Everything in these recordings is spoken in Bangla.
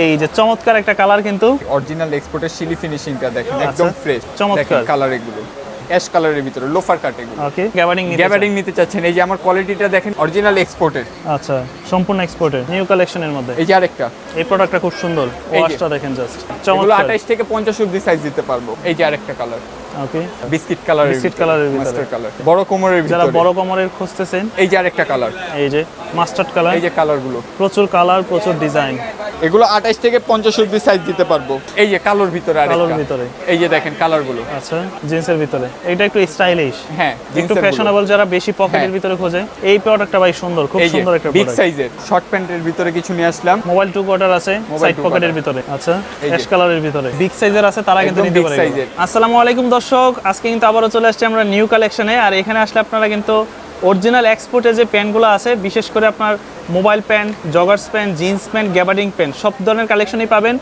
এই যে চমৎকার একটা কালার কিন্তু। অরিজিনাল এক্সপোর্টের শিলি ফিনিশিংটা দেখেন আচ্ছা, একদম ফ্রেশ চমৎকার। কালার এগুলো। অ্যাশ কালারের ভিতরে লোফার কাট এগুলো। ওকে গ্যাবার্ডিং নিতে গ্যাবার্ডিং নিতে চাচ্ছেন। এই যে আমার কোয়ালিটিটা দেখেন অরিজিনাল এক্সপোর্টের আচ্ছা সম্পূর্ণ এক্সপোর্টের নিউ কালেকশনের মধ্যে। এই যে আরেকটা। এই প্রোডাক্টটা খুব সুন্দর। ওয়াশটা দেখেন জাস্ট চমৎকার। আঠাইশ থেকে পঞ্চাশ অব্দি সাইজ দিতে পারব। এই যে আরেকটা কালার ওকে বিস্কিট কালারের বিস্কিট কালারের ভিতরে। মাস্টার কালার বড় কোমরের যারা বড় কমরের খুঁজতেছেন এই যে আরেকটা কালার এই যে মাস্টার্ড কালার এই যে কালারগুলো প্রচুর কালার প্রচুর ডিজাইন এগুলো আঠাইশ থেকে পঞ্চাশ অব্দি সাইজ দিতে পারব। এই যে কালোর ভিতরে কালোর ভিতরে। এই যে দেখেন কালারগুলো আচ্ছা জিন্সের ভিতরে। এটা একটু স্টাইলিশ হ্যাঁ একটু ফ্যাশনেবল যারা বেশি পকেটের হ্যাঁ। ভিতরে খোঁজে এই প্রোডাক্টটা ভাই সুন্দর খুব সুন্দর একটা বিগ সাইজের শর্ট প্যান্টের ভিতরে কিছু নিয়ে আসলাম। মোবাইল টু কোয়ার্টার আছে সাইড পকেটের ভিতরে। আচ্ছা। অ্যাশ কালারের ভিতরে। বিগ সাইজের আছে তারা কিন্তু নিতে পারে। আসসালামু আলাইকুম দর্শক আজকে কিন্তু আবারও চলে আসছি আমরা নিউ কালেকশনে আর এখানে আসলে আপনারা কিন্তু অরিজিনাল এক্সপোর্টে যে প্যান্টগুলো আছে বিশেষ করে আপনার mobile pant joggers pant jeans pant gabardine pant সব ধরনের কালেকশনই পাবেন।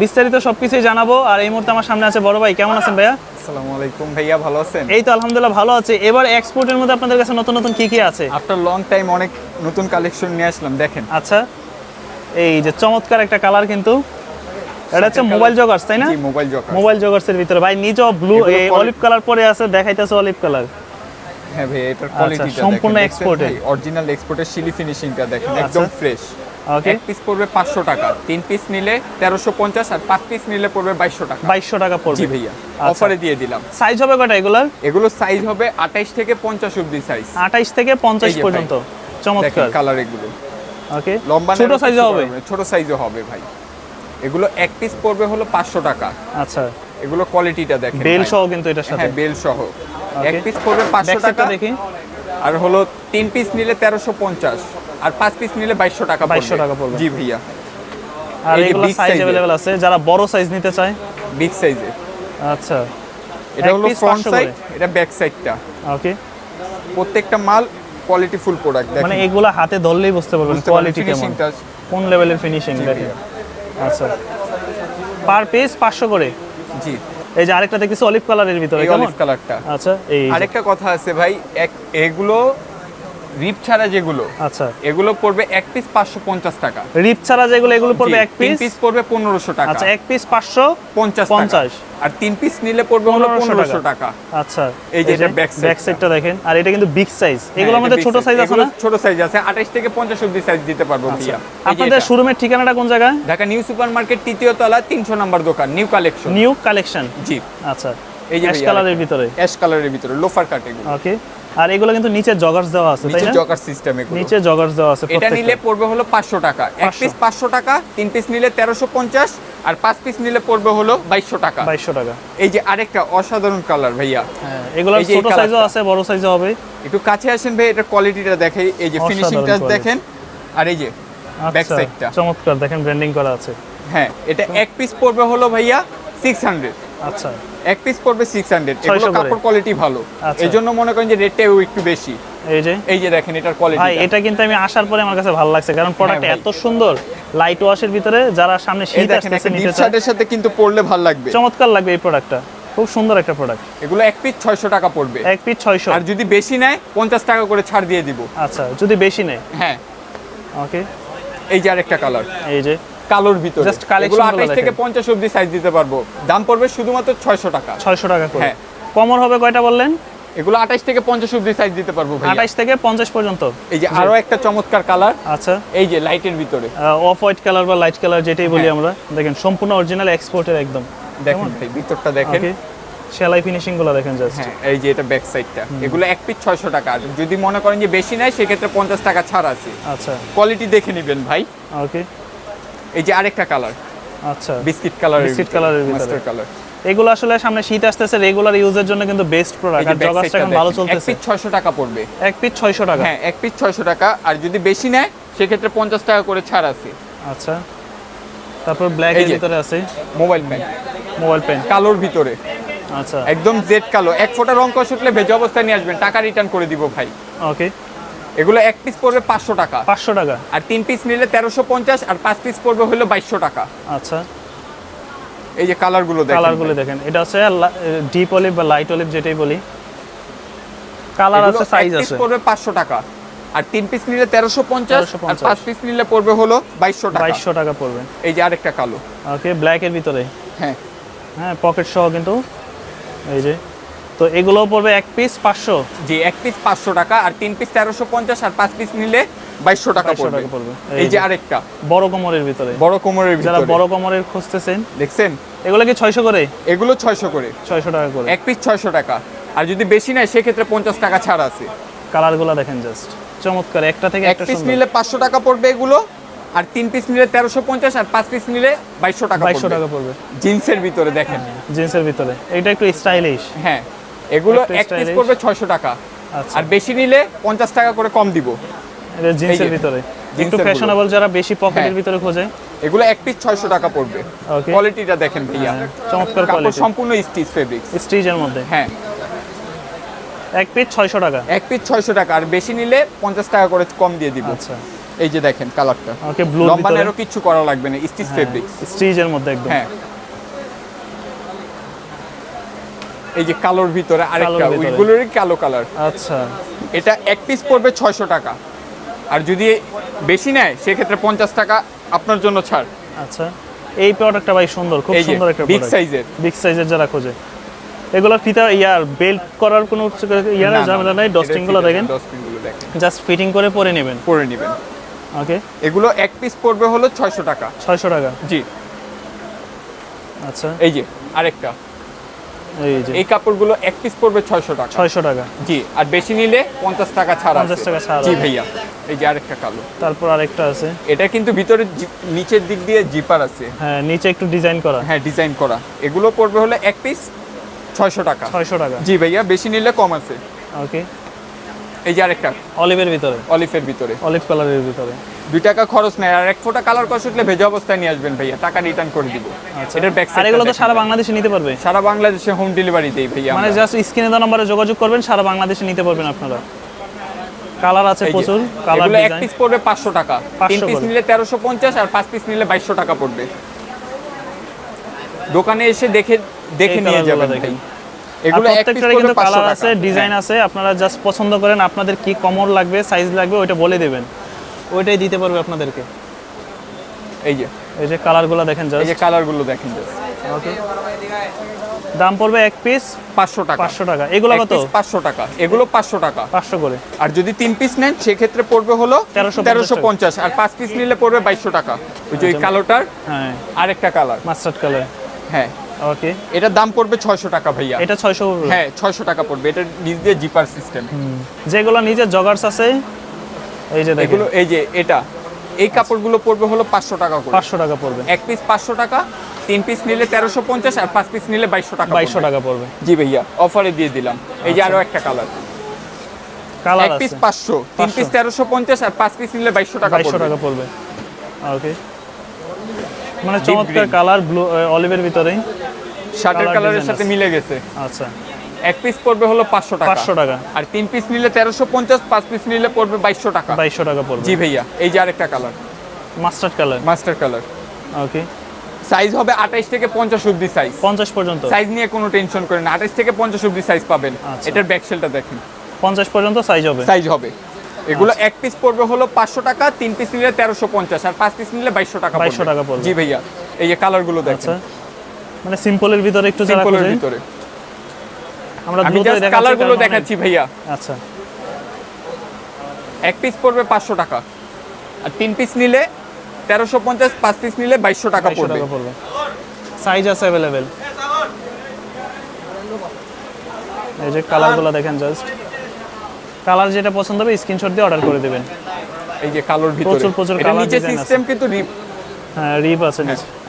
বিস্তারিত সব কিছুই জানাব। আর এই মুহূর্তে আমার সামনে আছে বড় ভাই কেমন আছেন ভাইয়া? আসসালামু আলাইকুম। ভাইয়া ভালো আছেন? এই তো আলহামদুলিল্লাহ ভালো আছে। এবার এক্সপোর্টের মধ্যে আপনাদের কাছে নতুন নতুন কি কি আছে? আফটার লং টাইম অনেক নতুন কালেকশন নিয়ে আসলাম দেখেন। আচ্ছা এই যে চমৎকার একটা কালার কিন্তু। এটা হচ্ছে মোবাইল জগার্স তাই না? জি মোবাইল জকার মোবাইল জগার্সের ভিতরে। ভাই নিজ ব্লু অলিভ কালার পরে আছে দেখাইতেছে অলিভ কালার হ্যাঁ ভাই এটার কোয়ালিটিটা আচ্ছা, সম্পূর্ণ exported। অরিজিনাল এক্সপোর্টের শিলি ফিনিশিংটা দেখেন একদম আচ্ছা। ফ্রেশ ওকে এক পিস পড়বে পাঁচশো টাকা তিন পিস নিলে তেরোশো পঞ্চাশ আর পাঁচ পিস নিলে পড়বে বাইশশো টাকা। বাইশশো টাকা জি পড়বে ভাইয়া আচ্ছা। অফারে দিয়ে দিলাম। সাইজ হবে কয়টা এগুলার? এগুলো সাইজ হবে আঠাইশ থেকে পঞ্চাশ অব্দি সাইজ আঠাইশ থেকে পঞ্চাশ এই যে ভাই। পর্যন্ত দেখেন চমৎকার। কালার এগুলো। ওকে লম্বা ছোট সাইজও হবে। ছোট সাইজও হবে ভাই। এগুলো এক পিস পড়বে হলো পাঁচশো টাকা আচ্ছা এগুলো কোয়ালিটিটা দেখেন বেল ভাই। সহ কিন্তু এটার সাথে হ্যাঁ বেল সহ এক Okay. পিস পড়বে পাঁচশো ব্যাক সাইডটা টাকা দেখি আর হলো তিন পিস নিলে তেরোশো পঞ্চাশ আর পাঁচ পিস নিলে বাইশশো টাকা 2200 টাকা পড়বে। জি ভাইয়া আর এই যে এগুলো big সাইজ size এর। अवेलेबल আছে যারা বড় সাইজ নিতে চায় বিগ সাইজের আচ্ছা এটা এক হলো piece ফ্রন্ট 500 সাইড করে। এটা ব্যাক সাইডটা ওকে প্রত্যেকটা মাল কোয়ালিটি ফুল প্রোডাক্ট মানে দেখেন এগুলা হাতে ধরলেই বুঝতে পারবেন বুঝতে পারবেন কোয়ালিটি কেমন ফিনিশিংটা কোন লেভেলের ফিনিশিং দেখেন আচ্ছা। পার পিস পাঁচশো করে? জি। এই যে আরেকটা দেখতেছি অলিভ কালারের ভিতরে কেমন? অলিভ কালারটা আচ্ছা এই আরেকটা কথা আছে ভাই এক এগুলো রিপ ছাড়া যেগুলো আচ্ছা। এগুলো পড়বে এক পিস পাঁচশো পঞ্চাশ টাকা। রিপ ছাড়া যেগুলো এগুলো পড়বে এক পিস পিস পড়বে পনেরোশো টাকা। আচ্ছা এক পিস পাঁচশো পঞ্চাশ পঞ্চাশ। আর তিন পিস নিলে পড়বে হলো পনেরোশো টাকা। আচ্ছা এই যে এটা side ব্যাক সাইডটা দেখেন। আর এটা কিন্তু বিগ সাইজ হ্যাঁ, এগুলোর মধ্যে এটা ছোট সাইজ আছে না? ছোট সাইজ আছে। আঠাশ থেকে পঞ্চাশ অব্দি সাইজ দিতে পারব আচ্ছা। ভাইয়া। আপনাদের শোরুমের ঠিকানাটা কোন জায়গায়? ঢাকা নিউ সুপার মার্কেট তৃতীয় তলা তিনশো নাম্বার দোকান নিউ কালেকশন নিউ কালেকশন জি। আচ্ছা। এই যে অ্যাশ কালারের ভিতরে। অ্যাশ কালারের ভিতরে লোফার কাট এগুলো। ওকে আর এগুলো কিন্তু নিচে জগার্স দেওয়া আছে তাই নিচে না? জকার সিস্টেম এগুলো। নিচে জগার্স দেওয়া আছে এটা নিলে পড়বে হলো পাঁচশো টাকা। এক পিস পাঁচশো টাকা তিন পিস নিলে তেরোশো পঞ্চাশ আর পাঁচ পিস নিলে পড়বে হলো বাইশশো টাকা। বাইশশো টাকা। এই যে আরেকটা অসাধারণ কালার ভাইয়া। হ্যাঁ এগুলোর এই ছোট সাইজও আছে বড় সাইজও হবে। একটু কাছে আসেন ভাই এটার কোয়ালিটিটা দেখে এই যে অসাধারণ ফিনিশিংটা দেখেন আর এই যে ব্যাক আচ্ছা সাইডটা চমৎকার দেখেন ব্র্যান্ডিং করা আছে। হ্যাঁ এটা এক পিস পড়বে হলো ভাইয়া সিক্স হান্ড্রেড আচ্ছা। এক পিস পড়বে সিক্স হান্ড্রেড 600 এগুলো কাপড় কোয়ালিটি ভালো। আচ্ছা। এই জন্য মনে করেন যে রেটটাও একটু বেশি। এই যে? এই যে দেখেন এটার ভাই কোয়ালিটি এটা কিন্তু আমি আসার পরে আমার কাছে ভালো লাগছে কারণ প্রোডাক্ট হ্যাঁ এত সুন্দর। লাইট ওয়াশের ভিতরে যারা সামনে শীত আসতেছে চায় শার্টের সাথে কিন্তু পরলে ভালো লাগবে। চমৎকার লাগবে এই প্রোডাক্টটা খুব সুন্দর একটা প্রোডাক্ট এগুলো এক পিস ছয়শো টাকা পড়বে। এক পিস ছয়শো। আর যদি বেশি নেয় পঞ্চাশ টাকা করে ছাড় দিয়ে দিব। আচ্ছা যদি বেশি নেই হ্যাঁ। ওকে এই যে আরেকটা কালার এই যে? কালোর ভিতরে। এগুলো গুলো আঠাশ থেকে দেখেন। পঞ্চাশ অব্দি সাইজ দিতে পারব। দাম পড়বে শুধুমাত্র ছয়শো টাকা। ছয়শো টাকা করে। হ্যাঁ। কমর হবে কয়টা বললেন? এগুলো আঠাশ থেকে পঞ্চাশ অব্দি সাইজ দিতে পারব ভাইয়া। আঠাইশ থেকে পঞ্চাশ পর্যন্ত। এই যে আরও একটা চমৎকার কালার আচ্ছা। এই যে লাইটের ভিতরে। অফ হোয়াইট কালার বা লাইট কালার যেটাই বলি হ্যাঁ। আমরা দেখেন সম্পূর্ণ অরিজিনাল এক্সপোর্টের একদম। দেখেন ভাই ভিতরটা দেখেন। সেলাই ফিনিশিংগুলো দেখেন জাস্ট হ্যাঁ এই যে এটা ব্যাক সাইডটা এগুলো এক পিস ছয়শো টাকা। আর যদি মনে করেন যে বেশি নেয় সেক্ষেত্রে পঞ্চাশ টাকা ছাড় আছে। আচ্ছা। কোয়ালিটি দেখে নেবেন ভাই। ওকে। এই যে আরেকটা কালার আচ্ছা। বিস্কিট কালারের ভিতরে। মাস্টার কালার এগুলো আসলে সামনে শীত আসতেছে রেগুলার ইউজের জন্য কিন্তু বেস্ট প্রোডাক্ট আর ব্যাক এখন ভালো চলতেছে এক পিস ছয়শো টাকা পড়বে। এক পিস ছয়শো টাকা। হ্যাঁ এক পিস ছয়শো টাকা। আর যদি বেশি নেয় সেক্ষেত্রে পঞ্চাশ টাকা করে ছাড় আছে। আচ্ছা। তারপর ব্ল্যাক এর ভিতরে আছে। মোবাইল পেন মোবাইল পেন কালোর ভিতরে। আচ্ছা। একদম জেড কালো। এক ফোঁটা রং কষ উঠলে ভেজা অবস্থায় নিয়ে আসবেন। টাকা রিটার্ন করে দিব ভাই। ওকে এগুলো এক পিস পড়বে পাঁচশো টাকা। পাঁচশো টাকা। আর তিন পিস নিলে তেরোশো পঞ্চাশ আর পাঁচ পিস পড়বে হলো বাইশশো টাকা। আচ্ছা। এই যে কালারগুলো দেখেন কালারগুলো দেখেন। এটা হচ্ছে ডিপ অলিভ বা লাইট অলিভ যেটাই বলি। কালার আছে এক সাইজ আছে। পড়বে পাঁচশো টাকা। আর তিন পিস নিলে তেরোশো পঞ্চাশ আর পাঁচ পিস নিলে পড়বে হলো বাইশশো টাকা। বাইশশো টাকা পড়বে। এই যে আরেকটা কালো। ওকে ব্ল্যাকের ভিতরে। হ্যাঁ। হ্যাঁ পকেট সহ কিন্তু। এই যে। তো এগুলো পড়বে এক পিস পাঁচশো? জি এক পিস পাঁচশো টাকা আর তিন পিস তেরোশো পঞ্চাশ আর পাঁচ পিস নিলে বাইশশো টাকা পড়বে। এই যে। আরেকটা। বড় কোমরের ভিতরে। বড় কোমরের যারা ভিতরে। বড় কোমরের খুঁজতেছেন দেখছেন? এগুলো কি ছয়শো করে? এগুলো ছয়শো করে। ছয়শো টাকা করে। এক পিস ছয়শো টাকা। আর যদি বেশি নেয় সেক্ষেত্রে পঞ্চাশ টাকা ছাড় আছে। কালারগুলো দেখেন জাস্ট চমৎকার একটা থেকে এক একটা পিস নিলে পাঁচশো টাকা পড়বে এগুলো আর তিন পিস নিলে তেরোশো পঞ্চাশ আর পাঁচ পিস নিলে বাইশশো টাকা বাইশশো টাকা পড়বে। জিন্সের ভিতরে দেখেন। জিন্সের ভিতরে। এটা একটু স্টাইলিশ হ্যাঁ। এগুলো এক পিস। পড়বে ছয়শো টাকা। আচ্ছা। আর বেশি নিলে পঞ্চাশ টাকা করে কম দিব। এটা জিন্সের ভিতরে। একটু ফ্যাশনেবল যারা বেশি পকেটের হ্যাঁ। ভিতরে খোঁজে। এগুলো এক পিস ছয়শো টাকা পড়বে। কোয়ালিটিটা দেখেন ভাইয়া। চমৎকার কোয়ালিটি সম্পূর্ণ স্টিচ ফেব্রিক স্টিচের মধ্যে। হ্যাঁ। এক পিস ছয়শো টাকা। এক পিস ছয়শো টাকা। আর বেশি নিলে পঞ্চাশ টাকা করে কম দিয়ে দিব। আচ্ছা। এই যে দেখেন কালারটা ওকে ব্লু লম্বা নেরো কিচ্ছু করা লাগবে না স্টিচ ফেব্রিক স্টিচের মধ্যে একদম। হ্যাঁ। এই যে কালোর ভিতরে আরেকটা ওইগুলোরই কালো কালার আচ্ছা। এটা এক পিস পড়বে ছয়শো টাকা। আর যদি বেশি নেয় সেক্ষেত্রে পঞ্চাশ টাকা আপনার জন্য ছাড়। আচ্ছা। এই প্রোডাক্টটা ভাই সুন্দর খুব সুন্দর একটা বিগ সাইজের বিগ সাইজের যারা খোঁজে। এগুলো ফিতা ইয়ার বেল্ট করার কোনো ইয়ার ঝামেলা নাই ডস্টিংগুলো দেখেন। জাস্ট ফিটিং করে পরে নেবেন। পরে নেবেন। ওকে এগুলো এক পিস পড়বে হলো ছয়শো টাকা। ছয়শো টাকা। জি। আচ্ছা। এই যে আরেকটা। এই যে। এই কাপড়গুলো এক পিস পড়বে ছয়শো টাকা। ছয়শো টাকা। জি আর বেশি নিলে পঞ্চাশ টাকা ছাড়া পঞ্চাশ টাকা ছাড়া জি। ভাইয়া এই যে আরেকটা কালো। তারপর আরেকটা আছে। এটা কিন্তু ভিতরে নিচের দিক দিয়ে জিপার আছে। হ্যাঁ নিচে একটু ডিজাইন করা। হ্যাঁ ডিজাইন করা। এগুলো পড়বে হলে এক পিস ছয়শো টাকা। ছয়শো টাকা। জি ভাইয়া বেশি নিলে কম আছে। ওকে। এই যে আরেকটা। অলিভের ভিতরে। অলিফের ভিতরে। অলিভ কালারের ভিতরে। দুই টাকা খরচ নেয় আর এক ফোঁটা কালার কষ উঠলে ভেজা অবস্থায় নিয়ে আসবেন ভাইয়া টাকা রিটার্ন করে দিব। এটার ব্যাক আর এগুলো তো সারা বাংলাদেশে নিতে পারবে? সারা বাংলাদেশে হোম ডেলিভারি দেই ভাইয়া মানে জাস্ট স্ক্রিনে দেওয়া নম্বরে যোগাযোগ করবেন সারা বাংলাদেশে নিতে পারবেন আপনারা। কালার আছে প্রচুর কালার এগুলো এক পিস পড়বে পাঁচশো টাকা। 500 তিন পিস নিলে তেরোশো পঞ্চাশ আর পাঁচ পিস নিলে বাইশশো টাকা পড়বে। দোকানে এসে দেখে দেখে নিয়ে যাবেন ভাই। এগুলো প্রত্যেকটারই কিন্তু কালার আছে ডিজাইন হ্যাঁ, আছে আপনারা জাস্ট পছন্দ করেন আপনাদের কি কমর লাগবে সাইজ লাগবে ওইটা বলে দেবেন। ওইটাই দিতে পারবে আপনাদেরকে। এই যে। এই যে কালারগুলো দেখেন এই যে কালারগুলো দেখেন just। ওকে দাম পড়বে এক পিস পাঁচশো টাকা। পাঁচশো টাকা। এগুলো কত? পাঁচশো টাকা। এগুলো পাঁচশো টাকা। পাঁচশো করে। আর যদি তিন পিস নেন সেক্ষেত্রে পড়বে হলো 1350 তেরোশো পঞ্চাশ। আর পাঁচ পিস নিলে পড়বে বাইশশো টাকা। ওই যে ওই কালোটার হ্যাঁ। আরেকটা কালার মাস্টার্ড কালার হ্যাঁ। ওকে এটার দাম পড়বে ছয়শো টাকা ভাইয়া। এটা ছয়শো হ্যাঁ ছয়শো টাকা পড়বে। এটা নিচ দিয়ে জিপার সিস্টেম। যেগুলো নিজের জগার্স আছে এই যে এগুলো এই যে এটা এই কাপড়গুলো পড়বে হলো পাঁচশো টাকা করে। পাঁচশো টাকা পড়বে। এক পিস পাঁচশো টাকা তিন পিস নিলে তেরোশো পঞ্চাশ আর পাঁচ পিস নিলে বাইশশো টাকা বাইশশো পড়বে। টাকা পড়বে। জি ভাইয়া অফারে দিয়ে দিলাম। এই যে আরও একটা কালার কালার এক পিস পাঁচশো তিন পিস তেরোশো পঞ্চাশ আর পাঁচ পিস নিলে বাইশশো টাকা বাইশশো পড়বে। টাকা পড়বে। ওকে মানে চমৎকার কালার ব্লু অলিভের ভিতরেই। শার্টের কালারের সাথে মিলে গেছে। আচ্ছা। এক পিস পড়বে হলো পাঁচশো টাকা। পাঁচশো টাকা। আর তিন পিস নিলে তেরোশো পঞ্চাশ পাঁচ পিস নিলে পড়বে বাইশশো টাকা। বাইশশো টাকা পড়বে। জি ভাইয়া এই যে আরেকটা colour mustard colour master colour okay size হবে আঠাইশ থেকে পঞ্চাশ অব্দি সাইজ পঞ্চাশ পর্যন্ত। সাইজ নিয়ে কোনো টেনশন করেন না। আঠাইশ থেকে পঞ্চাশ অব্দি সাইজ পাবেন। আচ্ছা। এটার ব্যাকসেলটা দেখেন। পঞ্চাশ পর্যন্ত সাইজ হবে। সাইজ হবে। এগুলো আচ্ছা। এক পিস পড়বে হলো পাঁচশো টাকা তিন পিস নিলে তেরোশো পঞ্চাশ আর পাঁচ পিস নিলে বাইশশো টাকা 2200 টাকা পড়বে। জি ভাইয়া এই যে কালারগুলো আচ্ছা দেখেন। মানে সিম্পলের ভিতরে একটু যারা সিম্পলের খোঁজে, ভিতরে। আমরা আমি দ্রুত কালারগুলো কারণ দেখাচ্ছি ভাইয়া। আচ্ছা। এক পিস পড়বে পাঁচশো টাকা। আর তিন পিস নিলে তেরোশো পঞ্চাশ পাঁচ পিস নিলে বাইশশো টাকা বাইশশো পড়বে। সাইজ আছে অ্যাভেলেবেল এই যে কালারগুলো দেখেন জাস্ট কালার যেটা পছন্দ হবে স্ক্রিনশট দিয়ে অর্ডার করে দেবেন। এই যে কালোর ভিতরে। প্রচুর প্রচুর colour নিচে সিস্টেম কিন্তু হ্যাঁ রিপ আছে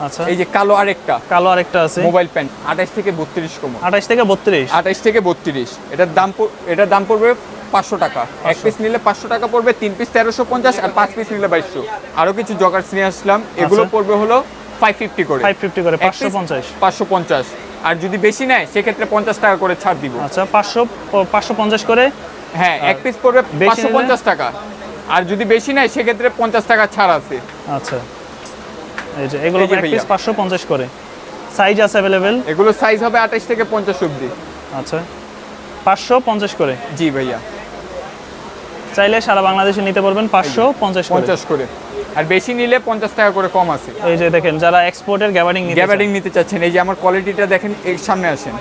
আচ্ছা। এই যে কালো আরেকটা। কালো আরেকটা আছে। মোবাইল প্যান্ট আঠাইশ থেকে বত্রিশ কম আঠাশ থেকে বত্রিশ? আঠাইশ থেকে বত্রিশ। এটার দাম এটার দাম পড়বে পাঁচশো টাকা। এক পিস নিলে পাঁচশো টাকা পড়বে তিন পিস তেরোশো পঞ্চাশ আর পাঁচ পিস নিলে বাইশশো। আরও কিছু জগার্স নিয়ে আসলাম। এগুলো আচ্ছা। পড়বে হলো ফাইভ ফিফটি করে। ফাইভ ফিফটি করে পাঁচশো পঞ্চাশ। পাঁচশো পঞ্চাশ। আর যদি বেশি নেয় সেক্ষেত্রে পঞ্চাশ টাকা করে ছাড় দিব। আচ্ছা পাঁচশো পাঁচশো পঞ্চাশ করে? হ্যাঁ এক পিস পড়বে পাঁচশো? পঞ্চাশ টাকা। আর যদি বেশি নেয় সেক্ষেত্রে পঞ্চাশ টাকা ছাড় আছে। আচ্ছা। এই যে এগুলো এক পিস ভাইয়া। পাঁচশো পঞ্চাশ করে। সাইজ আছে অ্যাভেলেবেল এগুলো সাইজ হবে আঠাইশ থেকে পঞ্চাশ অব্দি আচ্ছা। পাঁচশো পঞ্চাশ করে? জি ভাইয়া। চাইলে সারা বাংলাদেশে নিতে পারবেন পাঁচশো পঞ্চাশ করে। পঞ্চাশ করে। আর বেশি নিলে পঞ্চাশ টাকা করে কম আছে। এই যে দেখেন যারা এক্সপোর্টের গ্যাবারিং নিতে গ্যাবারিং নিতে চাচ্ছেন এই যে আমার কোয়ালিটিটা দেখেন এর সামনে আসেন।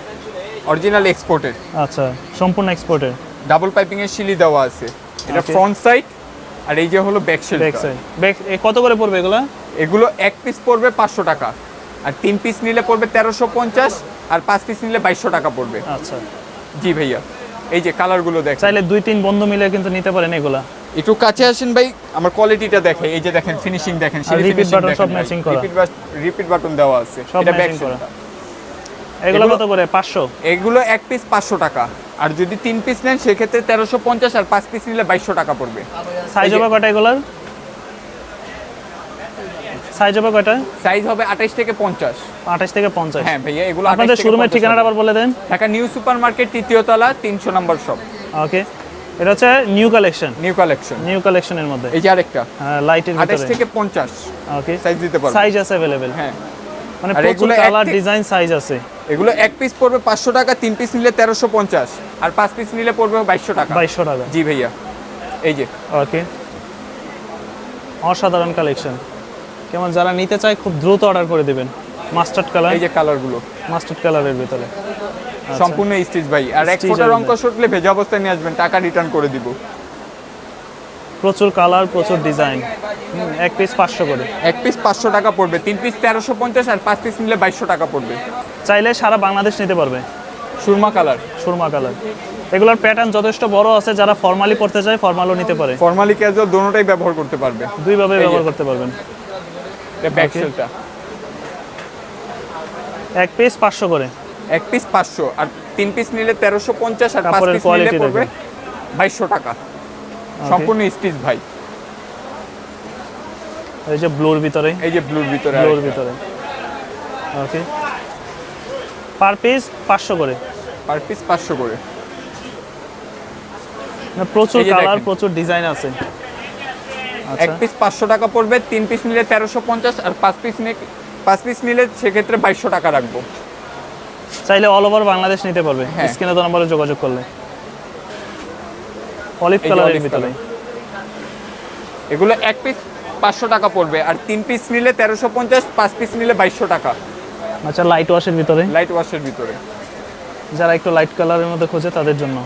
অরিজিনাল এক্সপোর্টের আচ্ছা সম্পূর্ণ এক্সপোর্টের ডাবল পাইপিং এর সিলি দেওয়া আছে। এটা ফ্রন্ট সাইড আর এই যে হলো ব্যাক সাইড ব্যাক কত করে পড়বে এগুলা? এগুলো এক পিস পড়বে পাঁচশো টাকা। আর তিন পিস নিলে পড়বে তেরোশো পঞ্চাশ আর পাঁচ পিস নিলে বাইশশো টাকা পড়বে। আচ্ছা। জি ভাইয়া এই যে কালারগুলো দেখেন। চাইলে দুই তিন বন্ধু মিলে কিন্তু নিতে পারেন এগুলা। একটু কাছে আসেন ভাই আমার কোয়ালিটিটা দেখে এই যে দেখেন ফিনিশিং দেখেন repeat button সব matching করা। রিপিট বাটন দেওয়া আছে। সব এটা ব্যাক করা। এগুলো এগুলো- কত করে পাঁচশো এগুলো এক পিস পাঁচশো টাকা আর যদি তিন পিস নেন সেক্ষেত্রে তেরোশো পঞ্চাশ আর পাঁচ পিস নিলে বাইশশো টাকা পড়বে সাইজ এই যে- হবে কয়টা এগুলার সাইজ হবে কয়টা সাইজ হবে আঠাইশ থেকে পঞ্চাশ আঠাশ থেকে পঞ্চাশ হ্যাঁ ভাইয়া এগুলো আপনাদের 28 থেকে শোরুমের 50 ঠিকানাটা আবার বলে দেন ঢাকা নিউ সুপার মার্কেট তৃতীয় তলা তিনশো নম্বর শপ ওকে এটা হচ্ছে new collection new collection new কালেকশনের মধ্যে এই যে আরেকটা লাইটের আঠাইশ ভিতরে থেকে পঞ্চাশ ওকে সাইজ দিতে পারবো সাইজ আছে अवेलेबल হ্যাঁ মানে এগুলো কালার ডিজাইন সাইজ আছে। এগুলো এক পিস পড়বে পাঁচশো টাকা তিন পিস নিলে তেরোশো পঞ্চাশ। আর পাঁচ পিস নিলে পড়বে বাইশশো টাকা। 2200 টাকা। জি ভাইয়া। এই যে। ওকে। অসাধারণ কালেকশন কেমন যারা নিতে চায় খুব দ্রুত অর্ডার করে দিবেন। মাস্টার্ড কালার এই যে কালারগুলো মাস্টার্ড কালারের ভিতরে। সম্পূর্ণ স্টিচ ভাই। আর এক এর অঙ্ক সটলে ভেজা অবস্থায় নিয়ে আসবেন টাকা রিটার্ন করে দিব। প্রচুর কালার প্রচুর ডিজাইন। এক পিস পাঁচশো করে। এক পিস পাঁচশো টাকা পড়বে। তিন পিস তেরোশো পঞ্চাশ আর পাঁচ পিস নিলে বাইশশো টাকা পড়বে। চাইলে সারা বাংলাদেশ নিতে পারবে। সুরমা কালার। সুরমা কালার। এগুলোর প্যাটার্ন যথেষ্ট বড় আছে যারা ফর্মালি পড়তে চায় ফর্মালও নিতে পারে। ফর্মালি ক্যাজুয়াল দোনোটাই ব্যবহার করতে পারবে। দুইভাবে। ব্যবহার করতে পারবেন। এটা ব্যাক সেলটা এক পিস পাঁচশো করে। এক পিস পাঁচশো। আর তিন পিস নিলে তেরোশো পঞ্চাশ আর পাঁচ পিস নিলে পড়বে বাইশশো টাকা। সম্পূর্ণ স্টিচ ভাই। এই যে ব্লুর ভিতরে? এই যে ব্লুর ভিতরে ব্লুর ভিতরে। ওকে পার পিস পাঁচশো করে। পার পিস পাঁচশো করে। না, প্রচুর কালার প্রচুর ডিজাইন আছে। এক আচ্ছা পিস পাঁচশো টাকা পড়বে তিন পিস নিলে তেরোশো পঞ্চাশ আর পাঁচ পিস নিলে পাঁচ পিস নিলে সেক্ষেত্রে বাইশশো টাকা রাখব। চাইলে অল ওভার বাংলাদেশ নিতে পারবে। হ্যাঁ। স্ক্রিনে তো নম্বরে যোগাযোগ করলে। অলিভ কালারের ভিতরে এগুলো এক পিস পাঁচশো টাকা পড়বে আর তিন পিস নিলে তেরোশো পঞ্চাশ পাঁচ পিস নিলে বাইশশো টাকা। আচ্ছা লাইট ওয়াশের ভিতরে? লাইট ওয়াশের ভিতরে। যারা একটু লাইট কালারের মধ্যে খোঁজে তাদের জন্য।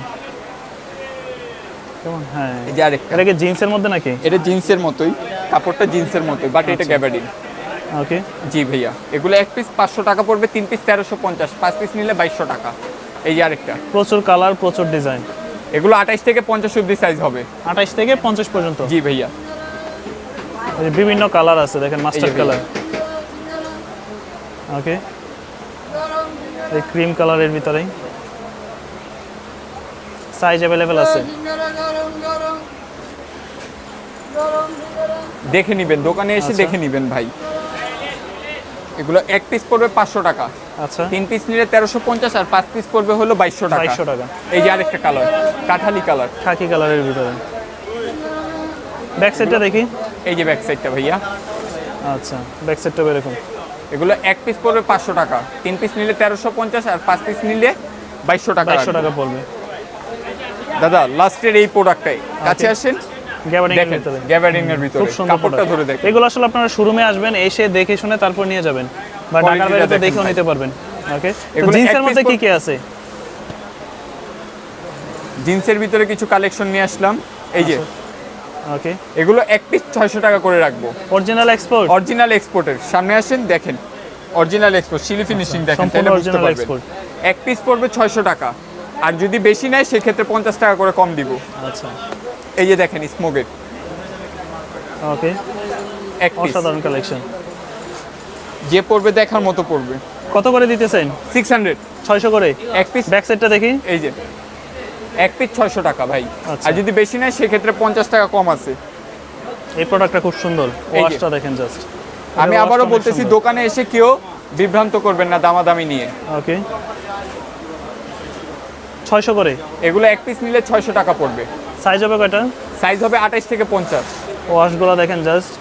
কেমন? হ্যাঁ। এই যে আরেকটা। এটা কি জিন্সের মধ্যে নাকি? এটা জিন্সের মতোই কাপড়টা জিন্সের মতোই বাট আচ্ছা। এটা গ্যাবার্ডিন ওকে জি ভাইয়া এগুলো এক পিস পাঁচশো টাকা পড়বে তিন পিস তেরোশো পঞ্চাশ পাঁচ পিস নিলে বাইশশো টাকা। এই যে আরেকটা। প্রচুর কালার প্রচুর ডিজাইন এগুলো আঠাইশ থেকে পঞ্চাশ অব্দি সাইজ হবে। আঠাইশ থেকে পঞ্চাশ পর্যন্ত? জি ভাইয়া। বিভিন্ন কালার আছে দেখেন মাস্টার কালার ওকে এই ক্রিম কালারের ভিতরে সাইজ অ্যাভেলেবেল আছে। দেখে নিবেন দোকানে এসে আচ্ছা। দেখে নিবেন ভাই। এগুলো এক পিস পড়বে পাঁচশো টাকা। আচ্ছা। তিন পিস নিলে তেরোশো পঞ্চাশ আর পাঁচ পিস পড়বে হলো বাইশশো টাকা। বাইশশো টাকা। এই যে আরেকটা কালার কাঠালি কালার খাকি কালারের ভিতরে। ব্যাক সাইডটা দেখি। এই যে ব্যাক সাইডটা ভাইয়া। আচ্ছা ব্যাক সাইডটা এরকম। এগুলো এক পিস পড়বে পাঁচশো টাকা। তিন পিস নিলে তেরোশো পঞ্চাশ আর পাঁচ পিস নিলে বাইশশো টাকা বাইশশো টাকা পড়বে। দাদা লাস্টের এই প্রোডাক্টটাই কাছে আসেন। গ্যাবারিং এর ভিতরে। গ্যাবারিং এর ভিতরে। কাপড়টা ধরে দেখেন। এগুলো আসলে আপনারা শোরুমে আসবেন এসে দেখে শুনে তারপর নিয়ে যাবেন। বা ঢাকার বাইরে তো দেখেও নিতে পারবেন। ওকে জিন্সের মধ্যে কি কি আছে? জিন্সের ভিতরে কিছু কালেকশন নিয়ে আসলাম। এই যে। ওকে এগুলো এক পিস ছয়শো টাকা করে রাখব। অরিজিনাল এক্সপোর্ট অরিজিনাল এক্সপোর্টের সামনে আসেন দেখেন। অরিজিনাল এক্সপোর্ট সিলি ফিনিশিং দেখেন তাহলে বুঝতে পারবেন। এক পিস পড়বে ছয়শো টাকা। আর যদি বেশি নেয় সেক্ষেত্রে পঞ্চাশ টাকা করে কম দিব। আচ্ছা। এই যে দেখেন স্মোকের ওকে। এক অসাধারণ কালেকশন যে পড়বে দেখার মতো পড়বে। কত করে দিতেছেন? সিক্স হান্ড্রেড ছয়শো করে? এক পিস ব্যাক সাইডটা দেখি। এই যে। এক পিস ছয়শো টাকা ভাই। আচ্ছা। আর যদি বেশি নেয় সেক্ষেত্রে পঞ্চাশ টাকা কম আছে। এই প্রোডাক্টটা খুব সুন্দর। ওয়াশটা দেখেন জাস্ট আমি আবারও বলতেছি দোকানে এসে কেউ বিভ্রান্ত করবেন না দামাদামি নিয়ে। ওকে। ছয়শো করে? এগুলো এক পিস নিলে ছয়শো টাকা পড়বে। সাইজ হবে কয়টা? সাইজ হবে আঠাইশ থেকে পঞ্চাশ। ওয়াশগুলো দেখেন জাস্ট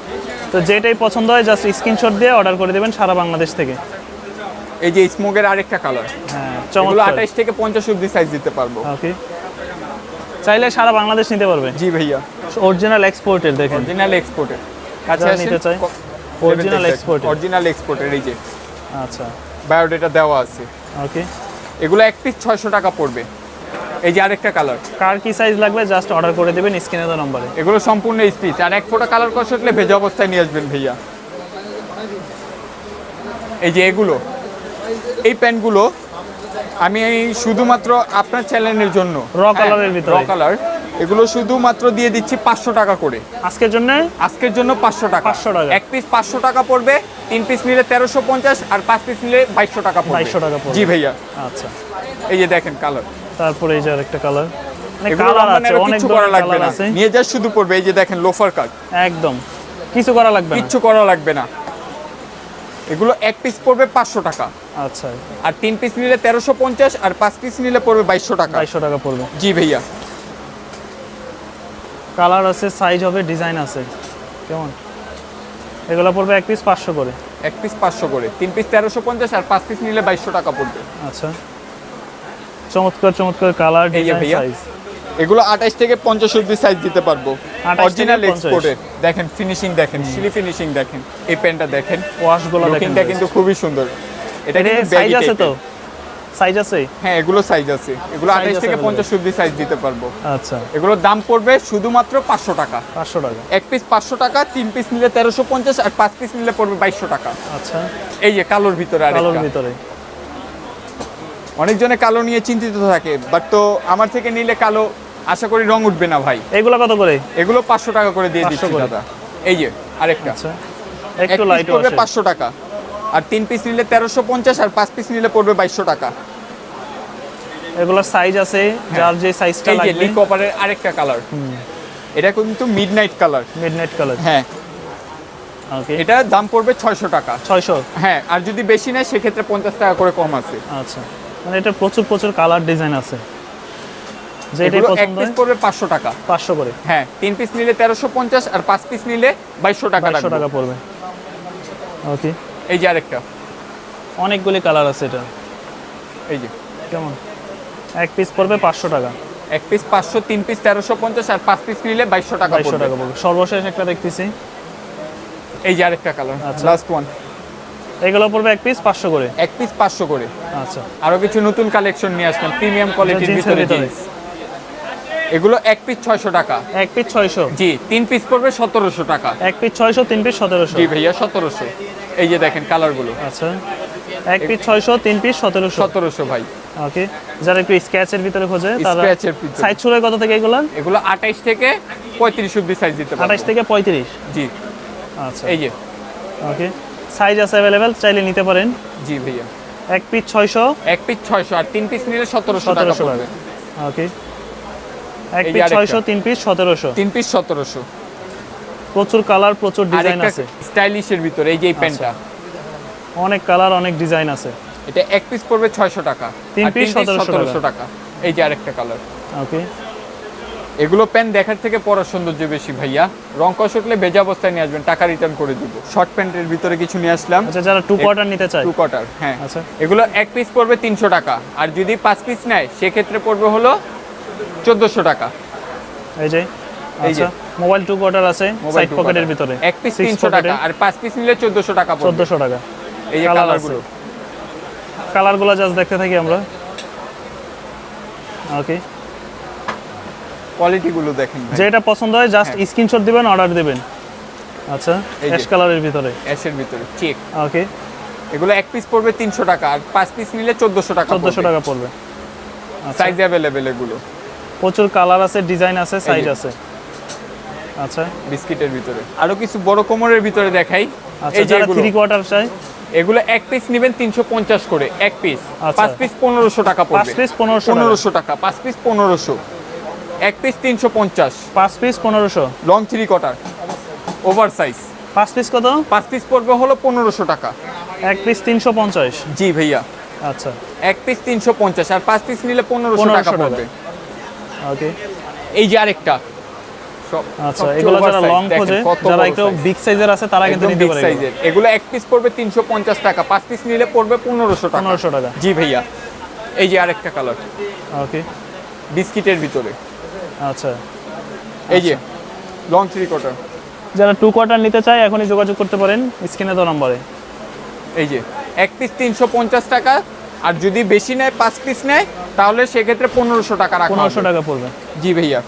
তো যেটাই পছন্দ হয় জাস্ট স্ক্রিনশট দিয়ে অর্ডার করে দেবেন সারা বাংলাদেশ থেকে। এই যে স্মোকের আরেকটা কালার হ্যাঁ এগুলো চমৎকার। আঠাইশ থেকে পঞ্চাশ অব্দি সাইজ দিতে পারব। ওকে চাইলে সারা বাংলাদেশ নিতে পারবে। জি ভাইয়া। অরিজিনাল এক্সপোর্টের দেখেন। অরিজিনাল এক্সপোর্টের কাছে নিতে চাই অরিজিনাল exported। অরিজিনাল এক্সপোর্টের এই যে। আচ্ছা। বায়োডেটা দেওয়া আছে। ওকে এগুলো এক পিস ছয়শো টাকা পড়বে। এই যে আরেকটা কালার কার কি সাইজ লাগবে জাস্ট অর্ডার করে দেবেন স্ক্রিনে দেওয়া নম্বরে এগুলো সম্পূর্ণ স্পিচ আর এক ফোটা কালার কষ্ট উঠলে ভেজা অবস্থায় নিয়ে আসবেন ভাইয়া। এই যে এগুলো। এই প্যান্টগুলো আমি এই শুধুমাত্র আপনার চ্যানেলের জন্য। র কালারের ভিতরে। র কালার এগুলো শুধুমাত্র দিয়ে দিচ্ছি পাঁচশো টাকা করে। আজকের জন্য? আজকের জন্য পাঁচশো টাকা। 500 টাকা। এক পিস পাঁচশো টাকা পড়বে তিন পিস নিলে তেরোশো পঞ্চাশ আর পাঁচ পিস নিলে বাইশশো টাকা 2200 টাকা জি ভাইয়া। আচ্ছা। এই যে দেখেন কালার তারপরে এই যে আরেকটা কালার মানে কালার আছে অনেক করা লাগবে না। নিয়ে যা শুধু পড়বে এই যে দেখেন লোফার একদম। কিছু করা লাগবে না? কিচ্ছু করা লাগবে না। এগুলো এক পিস পড়বে পাঁচশো টাকা। আচ্ছা। আর তিন পিস নিলে তেরোশো পঞ্চাশ আর পাঁচ পিস নিলে পড়বে বাইশশো টাকা। বাইশশো টাকা পড়বে। জি ভাইয়া। কালার আছে সাইজ হবে ডিজাইন আছে। কেমন? এগুলো পড়বে এক পিস পাঁচশো করে। এক পিস পাঁচশো করে। তিন পিস তেরোশো পঞ্চাশ আর পাঁচ পিস নিলে বাইশশো টাকা পড়বে। আচ্ছা। চমৎকার চমৎকার কালার ডিজাইন সাইজ এগুলো আঠাশ থেকে পঞ্চাশ অব্দি সাইজ দিতে পারব। 28 অরিজিনাল এক্সপোর্টের দেখেন ফিনিশিং দেখেন সিলি ফিনিশিং দেখেন। এই প্যান্টটা দেখেন। ওয়াশগুলো দেখেন লুকিংটা কিন্তু খুবই সুন্দর। এটা এটা কিন্তু সাইজ আছে তো। সাইজ আছে? হ্যাঁ এগুলো সাইজ আছে। এগুলো Size আঠাশ আছে থেকে সাইজ দিতে পারব। আচ্ছা। এগুলোর দাম পড়বে শুধুমাত্র পাঁচশো টাকা। পাঁচশো টাকা। এক পিস পাঁচশো টাকা তিন পিস নিলে তেরোশো পঞ্চাশ আর পাঁচ পিস নিলে পড়বে টাকা। আচ্ছা। এই যে কালোর ভিতরে কালোর আরেকটা ভিতরে। অনেকজনে কালো নিয়ে চিন্তিত থাকে বাট তো আমার থেকে নিলে কালো আশা করি রং উঠবে না ভাই। এগুলো কত করে? এগুলো পাঁচশো টাকা করে দিয়ে 500 দিচ্ছি দাদা। এই যে আরেকটা। আচ্ছা। একটু লাইট পড়বে আছে পাঁচশো টাকা। আর তিন পিস নিলে তেরোশো পঞ্চাশ আর পাঁচ পিস নিলে পড়বে বাইশশো টাকা। এগুলোর সাইজ আছে যার যে সাইজটা লাগবে। লি কপারের আরেকটা কালার এটা কিন্তু midnight colour midnight colour হ্যাঁ। ওকে এটা দাম পড়বে ছয়শো টাকা। ছয়শো? হ্যাঁ আর যদি বেশি নেয় সেক্ষেত্রে পঞ্চাশ টাকা করে কম আছে। আচ্ছা। মানে এটা প্রচুর প্রচুর কালার ডিজাইন আছে। যেটাই পছন্দ হয়। পড়বে পাঁচশো টাকা। পাঁচশো করে। হ্যাঁ তিন পিস নিলে তেরোশো পঞ্চাশ আর পাঁচ পিস নিলে বাইশশো টাকা বাইশশো রাখব। টাকা পড়বে। ওকে এই যে আরেকটা। অনেকগুলি কালার আছে এটা। এই যে। কেমন? এক পিস পড়বে পাঁচশো টাকা। এক পিস পাঁচশো তিন পিস তেরোশো পঞ্চাশ আর পাঁচ পিস নিলে বাইশশো টাকা বাইশশো টাকা পড়বে। সর্বশেষ একটা দেখতেছি। এই যে আরেকটা কালার আচ্ছা। লাস্ট ওয়ান এগুলো পড়বে এক পিস পাঁচশো করে। এক পিস পাঁচশো করে। আচ্ছা। আরও কিছু নতুন কালেকশন নিয়ে আসলাম প্রিমিয়াম কোয়ালিটির ভিতরে। জিন্স এগুলো এক পিস ছয়শো টাকা। এক পিস ছয়শো। জি তিন পিস পড়বে সতেরোশো টাকা। এক পিস ছয়শো তিন পিস সতেরোশো। জি ভাইয়া সতেরোশো। এই যে দেখেন কালারগুলো। আচ্ছা। এক পিস ছয়শো তিন পিস সতেরোশো। সতেরোশো ভাই। ওকে। যারা একটু স্ক্যাচের ভিতরে খোঁজে তারা ভিতরে। সাইজ শুরু কত থেকে এগুলো? এগুলো আঠাইশ থেকে পঁয়ত্রিশ অব্দি সাইজ দিতে পারব। আঠাশ থেকে পঁয়ত্রিশ? জি। আচ্ছা। এই যে। ওকে। সাইজ আছে অ্যাভেলেবেল চাইলে নিতে পারেন। জি ভাইয়া। এক পিস ছয়শো। এক পিস ছয়শো আর তিন পিস নিলে সতেরোশো টাকা সতেরোশো পড়বে। ওকে। এক পিস আরেকটা। ছয়শো তিন পিস সতেরোশো। তিন পিস সতেরোশো। প্রচুর কালার প্রচুর ডিজাইন আছে। স্টাইলিশের ভিতরে এই যে এই প্যান্টটা। অনেক কালার অনেক ডিজাইন আছে। এটা এক পিস পড়বে ছয়শো টাকা। তিন পিস piece 1700 টাকা। এই যে আরেকটা কালার। ওকে। এগুলো প্যান্ট দেখার থেকে পরার সৌন্দর্য বেশি ভাইয়া। রং কষ উঠলে ভেজা অবস্থায় নিয়ে আসবেন টাকা রিটার্ন করে দিব। শর্ট প্যান্টের ভিতরে কিছু নিয়ে আসলাম। আচ্ছা যারা টু কোয়ার্টার নিতে চায়। টু কোয়ার্টার হ্যাঁ। আচ্ছা। এগুলো এক পিস পড়বে তিনশো টাকা। আর যদি পাঁচ পিস নেয় সেক্ষেত্রে পড়বে হলো চোদ্দোশো টাকা। এই যে। আচ্ছা। মোবাইল টু কোয়ার্টার আছে সাইড পকেটের ভিতরে। এক পিস তিনশো টাকা আর পাঁচ পিস নিলে চোদ্দোশো টাকা পড়বে। চোদ্দোশো টাকা। এই যে কালারগুলো কালারগুলো জাস্ট দেখতে থাকি আমরা। ওকে কোয়ালিটিগুলো দেখেন ভাই। যেটা পছন্দ হয় জাস্ট স্ক্রিনশট দিবেন অর্ডার দিবেন। আচ্ছা হ্যাঁ। অ্যাশ কালারের ভিতরে। অ্যাশের ভিতরে চেক ওকে এগুলো এক পিস পড়বে তিনশো টাকা আর পাঁচ পিস নিলে চোদ্দোশো টাকা চোদ্দোশো টাকা পড়বে। আচ্ছা। সাইজ অ্যাভেলেবেল এগুলো। প্রচুর কালার আছে ডিজাইন আছে সাইজ আছে। আচ্ছা। বিস্কিটের ভিতরে। আরও কিছু বড় কোমরের ভিতরে দেখাই। আচ্ছা এই যে যারা থ্রি কোয়ার্টার চাই এগুলো এক পিস নেবেন তিনশো পঞ্চাশ করে এক পিস আচ্ছা। পাঁচ পিস পনেরোশো টাকা পাঁচ পিস পনেরোশো পনেরোশো টাকা পাঁচ পিস পনেরোশো। এক পিস তিনশো পঞ্চাশ। পাঁচ পিস পনেরোশো। Long three quarter over size পাঁচ পিস কত? পাঁচ পিস পড়বে হলো পনেরোশো টাকা। এক পিস তিনশো পঞ্চাশ। জি ভাইয়া। আচ্ছা। এক পিস তিনশো পঞ্চাশ আর পাঁচ পিস নিলে পনেরোশো 1500 টাকা। পড়বে। ওকে এই যে আরেকটা। আচ্ছা এগুলো যারা লং খোঁজে যারা একটু বিগ সাইজের আছে তারা কিন্তু নিতে পারে সাইজের এগুলো এক পিস পড়বে তিনশো পঞ্চাশ টাকা পাঁচ পিস নিলে পড়বে টাকা। টাকা। জি ভাইয়া। এই যে আরেকটা কালার ওকে। বিস্কিটের ভিতরে। আচ্ছা। এই যে লং থ্রি কোয়ার্টার যারা টু কোয়ার্টার নিতে চায় এখনই যোগাযোগ করতে পারেন স্ক্রিনে তো নম্বরে। এই যে এক পিস তিনশো পঞ্চাশ টাকা আর যদি বেশি নেয় পাঁচ পিস নেয় তাহলে সেক্ষেত্রে পনেরোশো টাকা রাখা পনেরোশো টাকা পড়বে। জি ভাইয়া।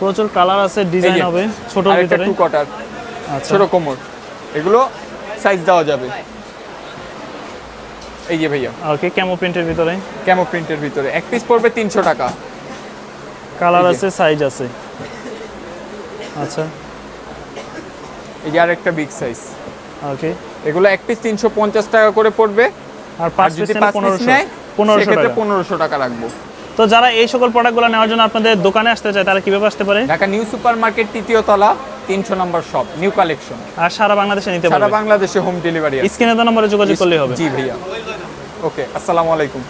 প্রচুর কালার আছে ডিজাইন হবে ছোট ভিতরে। টু কোয়ার্টার আচ্ছা। ছোট কোমর। এগুলো সাইজ দেওয়া যাবে। এই যে ভাইয়া। ওকে ক্যামো প্রিন্টের ভিতরে? ক্যামো প্রিন্টের ভিতরে। এক পিস পড়বে তিনশো টাকা। কালার আছে সাইজ আছে। আচ্ছা। এই যে আর একটা বিগ সাইজ ওকে এগুলো এক পিস তিনশো পঞ্চাশ টাকা করে পড়বে। আর পাঁচ পিস পাঁচ পিস পনেরোশো নেয় পনেরোশো সেক্ষেত্রে টাকা। পনেরোশো টাকা রাখব। তো যারা এই সকল প্রোডাক্টগুলো নেওয়ার জন্য আপনাদের দোকানে আসতে চায় তারা কীভাবে আসতে পারে? ঢাকা নিউ সুপার মার্কেট তৃতীয় তলা তিনশো নম্বর শপ নিউ কালেকশন আর সারা বাংলাদেশে নিতে সারা বাংলাদেশে হোম ডেলিভারি স্ক্রিনে তো নম্বরে যোগাযোগ করলে হবে। জি ভাইয়া। ওকে আসসালামু আলাইকুম।